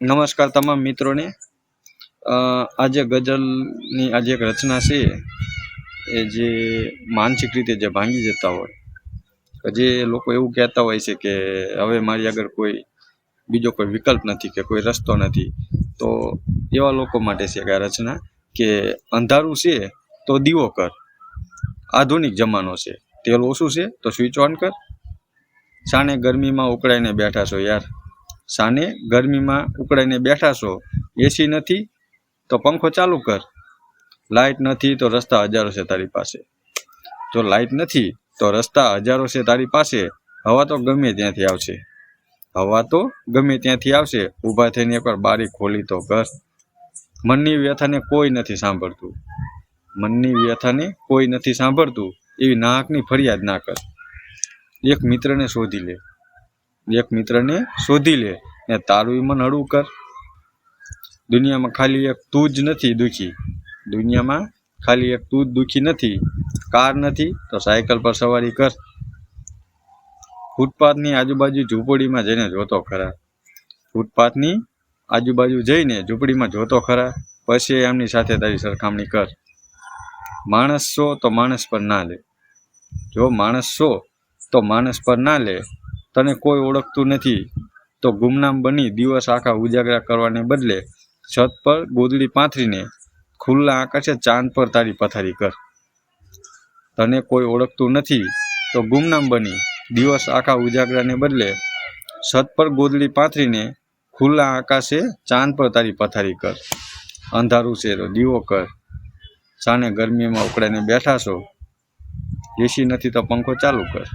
નમસ્કાર તમામ મિત્રોને. આજે ગઝલની આજે એક રચના છે, એ જે માનસિક રીતે જે ભાંગી જતા હોય. જે લોકો એવું કહેતા હોય છે કે હવે મારી આગળ કોઈ બીજો કોઈ વિકલ્પ નથી કે કોઈ રસ્તો નથી, તો એવા લોકો માટે છે કે આ રચના કે અંધારું છે તો દીવો કર. આધુનિક જમાનો છે. તેલ ઓછું છે તો સ્વિચ ઓન કર. સાને ગરમીમાં ઉકળાઈને બેઠા છો યાર. સાને ગરમીમાં ઉકળાઈને બેઠા છો? એસી નથી, તો પંખો ચાલુ કર. લાઇટ નથી, તો રસ્તા હજારો છે તારી પાસે. જો લાઇટ નથી, તો રસ્તા હજારો છે તારી પાસે. હવા તો ગમે ત્યાંથી આવશે. હવા તો ગમે ત્યાંથી આવશે. ઊભા થઈને એકવાર બારી ખોલી તો ઘર મનની વ્યથાને કોઈ નથી સાંભળતું. મનની વ્યથાને કોઈ નથી સાંભળતું. એવી નાહકની ફરિયાદ ના કર. એક મિત્રને શોધી લે. એક મિત્રને શોધી લે ને તારું ઈ મન હળવું કર. દુનિયામાં ખાલી એક તું જ નથી દુઃખી. દુનિયામાં ખાલી એક તું જ દુઃખી નથી. કાર નથી તો સાયકલ પર સવારી કર. ફૂટપાથની આજુબાજુ ઝૂંપડીમાં જઈને જોતો ખરા. ફૂટપાથની આજુબાજુ જઈને ઝૂંપડીમાં જોતો ખરા. પછી એમની સાથે તારી સરખામણી કર. માણસ છો તો માણસ પર ના લે. જો માણસ છો તો માણસ પર ના લે તને કોઈ ઓળખતું નથી, તો ગુમનામ બની દિવસ આખા ઉજાગરા કરવાને બદલે છત પર ગોદડી પાથરીને ખુલ્લા આકાશે ચાંદ પર તારી પથારી કર. તને કોઈ ઓળખતું નથી, તો ગુમનામ બની દિવસ આખા ઉજાગરાને બદલે છત પર ગોદડી પાથરીને ખુલ્લા આકાશે ચાંદ પર તારી પથારી કર. અંધારું છે તો દીવો કર. સાને ગરમીમાં ઉકળાઈને બેઠા છો. એસી નથી તો પંખો ચાલુ કર.